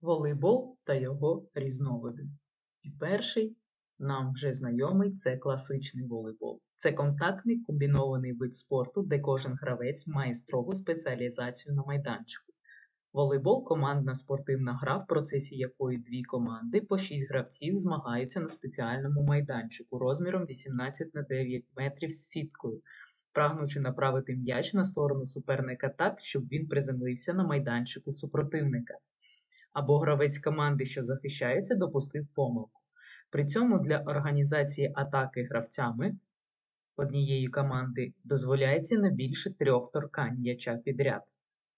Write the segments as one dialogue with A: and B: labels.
A: волейбол та його різновиди. І перший нам вже знайомий це класичний волейбол. Це контактний комбінований вид спорту, де кожен гравець має строгу спеціалізацію на майданчику. Волейбол командна спортивна гра, в процесі якої дві команди по 6 гравців змагаються на спеціальному майданчику розміром 18 на 9 метрів з сіткою, прагнучи направити м'яч на сторону суперника так, щоб він приземлився на майданчику супротивника. Або гравець команди, що захищається, допустив помилку. При цьому для організації атаки гравцями однієї команди дозволяється не більше трьох торкань м'яча підряд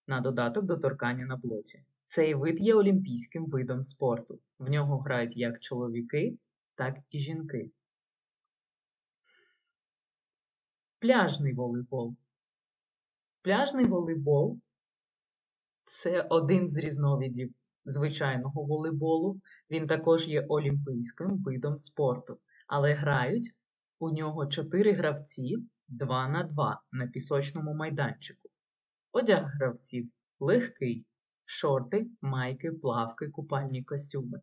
A: на додаток до торкання на блоці. Цей вид є олімпійським видом спорту. В нього грають як чоловіки, так і жінки. Пляжний волейбол. Пляжний волейбол це один з різновидів звичайного волейболу. Він також є олімпійським видом спорту, але грають у нього 4 гравці 2 на 2 на пісочному майданчику. Одяг гравців легкий, шорти, майки, плавки, купальні костюми.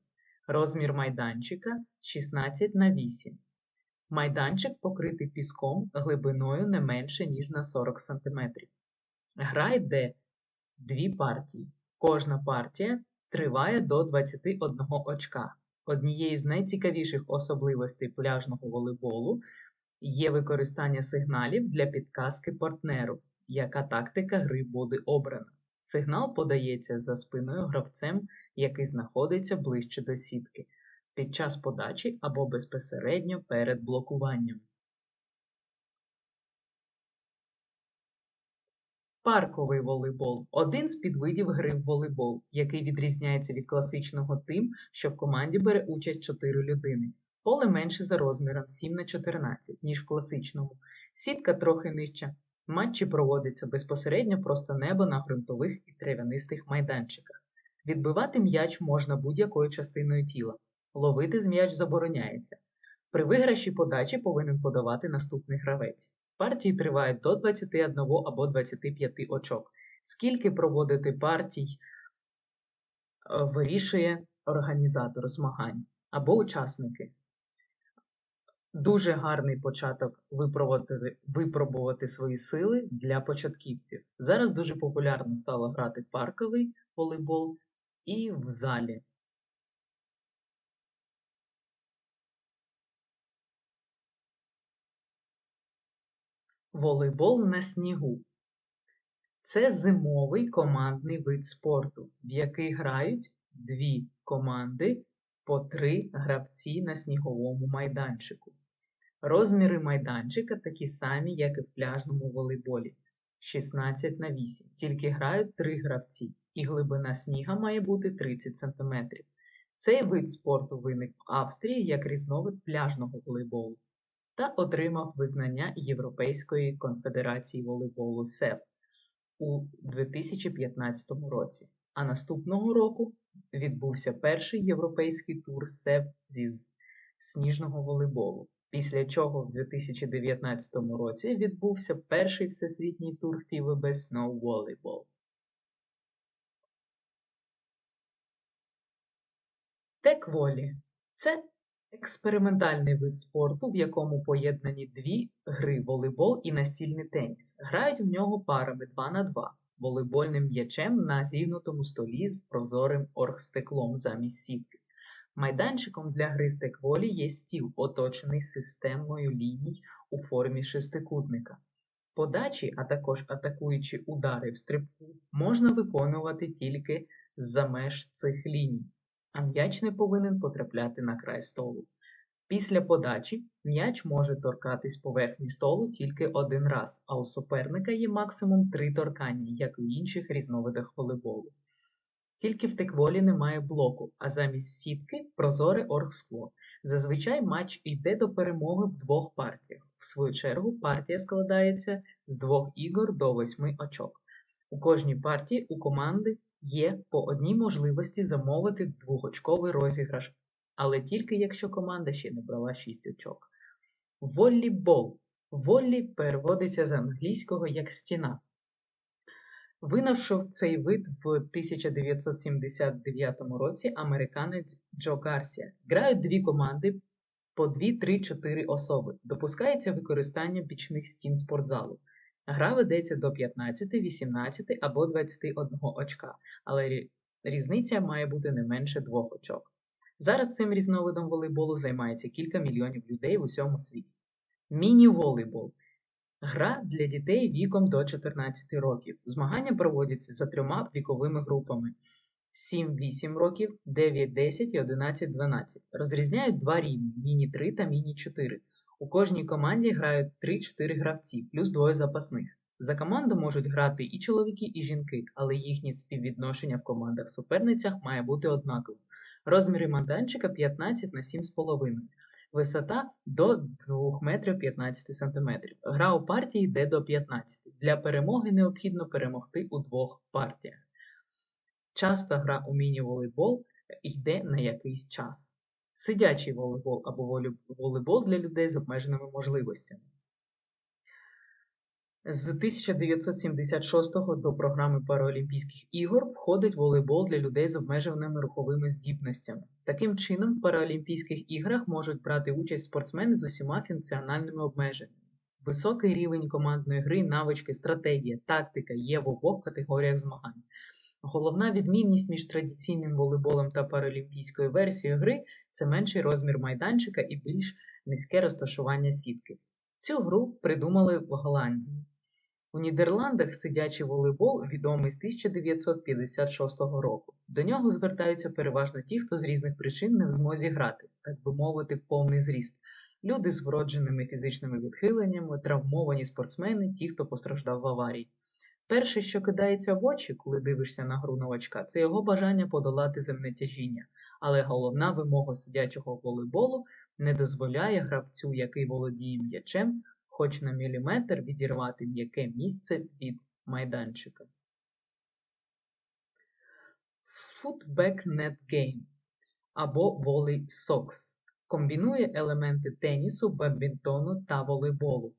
A: Розмір майданчика 16 на 8. Майданчик покритий піском глибиною не менше, ніж на 40 см. Гра йде дві партії. Кожна партія триває до 21 очка. Однією з найцікавіших особливостей пляжного волейболу є використання сигналів для підказки партнеру, яка тактика гри буде обрана. Сигнал подається за спиною гравцем, який знаходиться ближче до сітки, під час подачі або безпосередньо перед блокуванням. Парковий волейбол один з підвидів гри в волейбол, який відрізняється від класичного тим, що в команді бере участь 4 людини. Поле менше за розміром 7 на 14, ніж в класичному. Сітка трохи нижча. Матчі проводяться безпосередньо просто небо на ґрунтових і трав'янистих майданчиках. Відбивати м'яч можна будь-якою частиною тіла. Ловити з м'яч забороняється. При виграші подачі повинен подавати наступний гравець. Партії тривають до 21 або 25 очок. Скільки проводити партій е, вирішує організатор змагань або учасники. Дуже гарний початок випробувати, випробувати свої сили для початківців. Зараз дуже популярно стало грати парковий волейбол і в залі. Волейбол на снігу. Це зимовий командний вид спорту, в який грають дві команди по три гравці на сніговому майданчику. Розміри майданчика такі самі, як і в пляжному волейболі 16 на 8, тільки грають три гравці, і глибина сніга має бути 30 см. Цей вид спорту виник в Австрії як різновид пляжного волейболу та отримав визнання Європейської конфедерації волейболу СЕВ у 2015 році. А наступного року відбувся перший європейський тур СЕВ зі сніжного волейболу, після чого в 2019 році відбувся перший всесвітній тур FIBA Snow Volleyball. Текволі це Експериментальний вид спорту, в якому поєднані дві гри волейбол і настільний теніс. Грають в нього парами 2 на 2 волейбольним м'ячем на зігнутому столі з прозорим оргстеклом замість сітки. Майданчиком для гри стекволі є стіл, оточений системою ліній у формі шестикутника. Подачі, а також атакуючі удари в стрибку, можна виконувати тільки з-за меж цих ліній а м'яч не повинен потрапляти на край столу. Після подачі м'яч може торкатись поверхні столу тільки один раз, а у суперника є максимум три торкання, як у інших різновидах волейболу. Тільки в текволі немає блоку, а замість сітки прозоре оргскло. Зазвичай матч йде до перемоги в двох партіях. В свою чергу партія складається з двох ігор до восьми очок. У кожній партії у команди Є по одній можливості замовити двохочковий розіграш, але тільки якщо команда ще не брала 6 очок. Воллібол. Воллі переводиться з англійського як стіна. Винайшов цей вид в 1979 році американець Джо Гарсія. Грають дві команди по 2-3-4 особи. Допускається використання бічних стін спортзалу. Гра ведеться до 15, 18 або 21 очка, але різниця має бути не менше двох очок. Зараз цим різновидом волейболу займається кілька мільйонів людей в усьому світі. Міні-волейбол Гра для дітей віком до 14 років. Змагання проводяться за трьома віковими групами: 7-8 років, 9-10 і 11-12. Розрізняють два рівні міні-3 та міні-4. У кожній команді грають 3-4 гравці, плюс двоє запасних. За команду можуть грати і чоловіки, і жінки, але їхнє співвідношення в командах суперницях має бути однаковим. Розміри майданчика 15 на 7,5. Висота до 2 метрів 15 сантиметрів. Гра у партії йде до 15. Для перемоги необхідно перемогти у двох партіях. Часто гра у міні-волейбол йде на якийсь час. Сидячий волейбол або волейбол для людей з обмеженими можливостями. З 1976 до програми Паралімпійських ігор входить волейбол для людей з обмеженими руховими здібностями. Таким чином, в Паралімпійських іграх можуть брати участь спортсмени з усіма функціональними обмеженнями. Високий рівень командної гри, навички, стратегія, тактика є в обох категоріях змагань. Головна відмінність між традиційним волейболом та паралімпійською версією гри це менший розмір майданчика і більш низьке розташування сітки. Цю гру придумали в Голландії. У Нідерландах сидячий волейбол відомий з 1956 року. До нього звертаються переважно ті, хто з різних причин не в змозі грати, так би мовити, в повний зріст. Люди з вродженими фізичними відхиленнями, травмовані спортсмени, ті, хто постраждав в аварії. Перше, що кидається в очі, коли дивишся на гру новачка, це його бажання подолати земне тяжіння. Але головна вимога сидячого волейболу не дозволяє гравцю, який володіє м'ячем, хоч на міліметр відірвати м'яке місце від майданчика. Footback Net Game або Volley Socks комбінує елементи тенісу, бадмінтону та волейболу.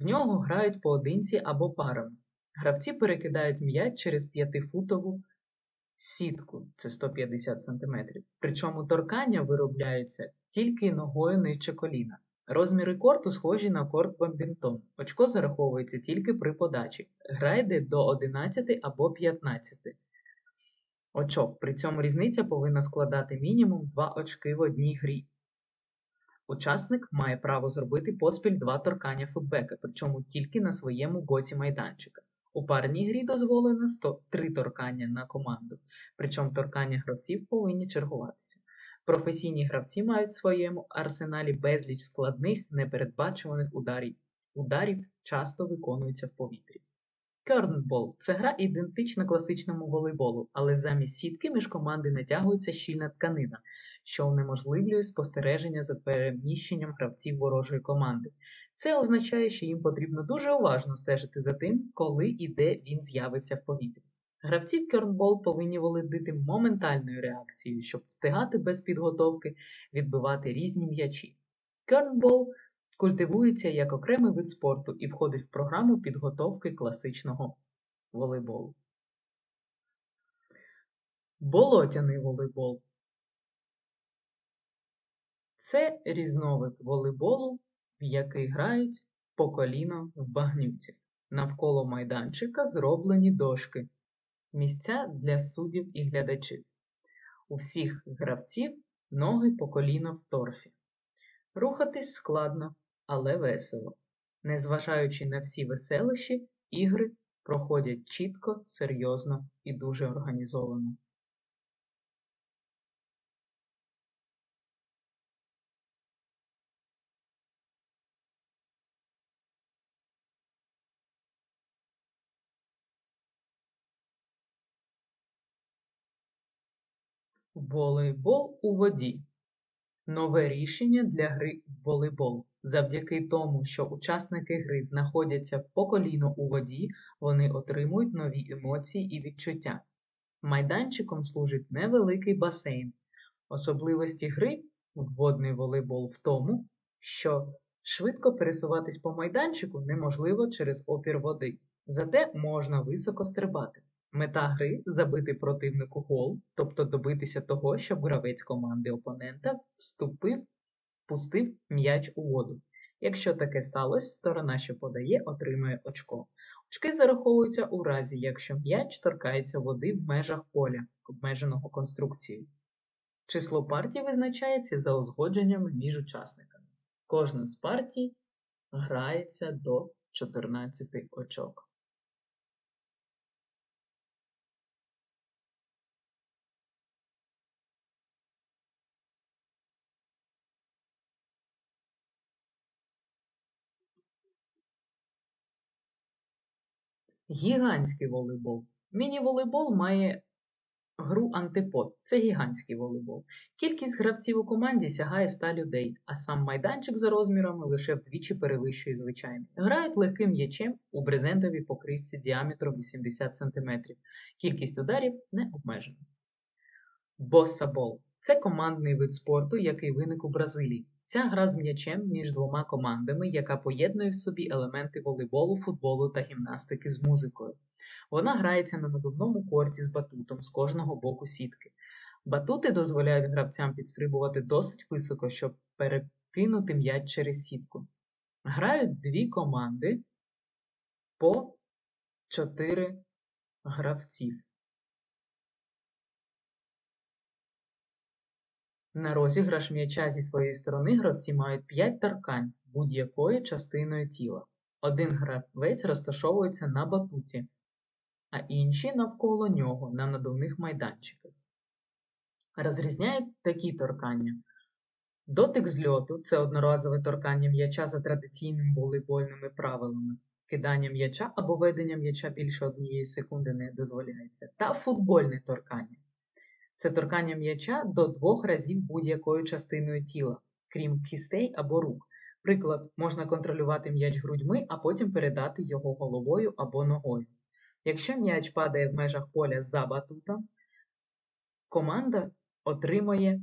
A: В нього грають поодинці або парами. Гравці перекидають м'яч через 5-футову сітку, це 150 см. Причому торкання виробляються тільки ногою нижче коліна. Розміри корту схожі на корт бадмінтон. Очко зараховується тільки при подачі. Гра йде до 11 або 15 очок. При цьому різниця повинна складати мінімум 2 очки в одній грі. Учасник має право зробити поспіль два торкання футбека, причому тільки на своєму боці майданчика. У парній грі дозволено 100 3 торкання на команду, причому торкання гравців повинні чергуватися. Професійні гравці мають в своєму арсеналі безліч складних, непередбачуваних ударів. Ударів часто виконуються в повітрі. Кернбол це гра ідентична класичному волейболу, але замість сітки між команди натягується щільна тканина, що унеможливлює спостереження за переміщенням гравців ворожої команди. Це означає, що їм потрібно дуже уважно стежити за тим, коли і де він з'явиться в повітрі. Гравці в кернбол повинні володіти моментальною реакцією, щоб встигати без підготовки відбивати різні м'ячі. Кернбол культивується як окремий вид спорту і входить в програму підготовки класичного волейболу. Болотяний волейбол це різновид волейболу, який грають по коліно в багнюці. Навколо майданчика зроблені дошки, місця для суддів і глядачів. У всіх гравців ноги по коліно в торфі. Рухатись складно, але весело. Незважаючи на всі веселощі, ігри проходять чітко, серйозно і дуже організовано. Волейбол у воді. Нове рішення для гри в волейбол. Завдяки тому, що учасники гри знаходяться по коліно у воді, вони отримують нові емоції і відчуття. Майданчиком служить невеликий басейн. Особливості гри в водний волейбол в тому, що швидко пересуватись по майданчику неможливо через опір води. Зате можна високо стрибати. Мета гри забити противнику гол, тобто добитися того, щоб гравець команди опонента вступив, пустив м'яч у воду. Якщо таке сталося, сторона, що подає, отримує очко. Очки зараховуються у разі, якщо м'яч торкається води в межах поля, обмеженого конструкцією. Число партій визначається за узгодженнями між учасниками. Кожна з партій грається до 14 очок. Гігантський волейбол. Міні-волейбол має гру антипод. Це гігантський волейбол. Кількість гравців у команді сягає 100 людей, а сам майданчик за розмірами лише вдвічі перевищує звичайний. Грають легким м'ячем у брезентовій покришці діаметром 80 см. Кількість ударів не обмежена. Боссабол це командний вид спорту, який виник у Бразилії. Ця гра з м'ячем між двома командами, яка поєднує в собі елементи волейболу, футболу та гімнастики з музикою. Вона грається на надувному корті з батутом з кожного боку сітки. Батути дозволяють гравцям підстрибувати досить високо, щоб перекинути м'яч через сітку. Грають дві команди по чотири гравців. На розіграш м'яча зі своєї сторони гравці мають 5 торкань будь-якою частиною тіла. Один гравець розташовується на батуті, а інші навколо нього на надувних майданчиках. Розрізняють такі торкання. Дотик зльоту це одноразове торкання м'яча за традиційними волейбольними правилами. Кидання м'яча або ведення м'яча більше однієї секунди не дозволяється. Та футбольне торкання. Це торкання м'яча до двох разів будь-якою частиною тіла, крім кістей або рук. Приклад, можна контролювати м'яч грудьми, а потім передати його головою або ногою. Якщо м'яч падає в межах поля за батутом, команда отримує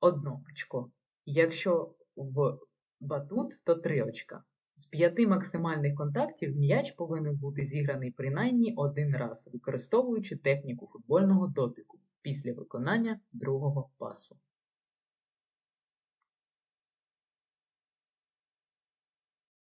A: одно очко. Якщо в батут, то три очка. З п'яти максимальних контактів м'яч повинен бути зіграний принаймні один раз, використовуючи техніку футбольного дотику після виконання другого пасу.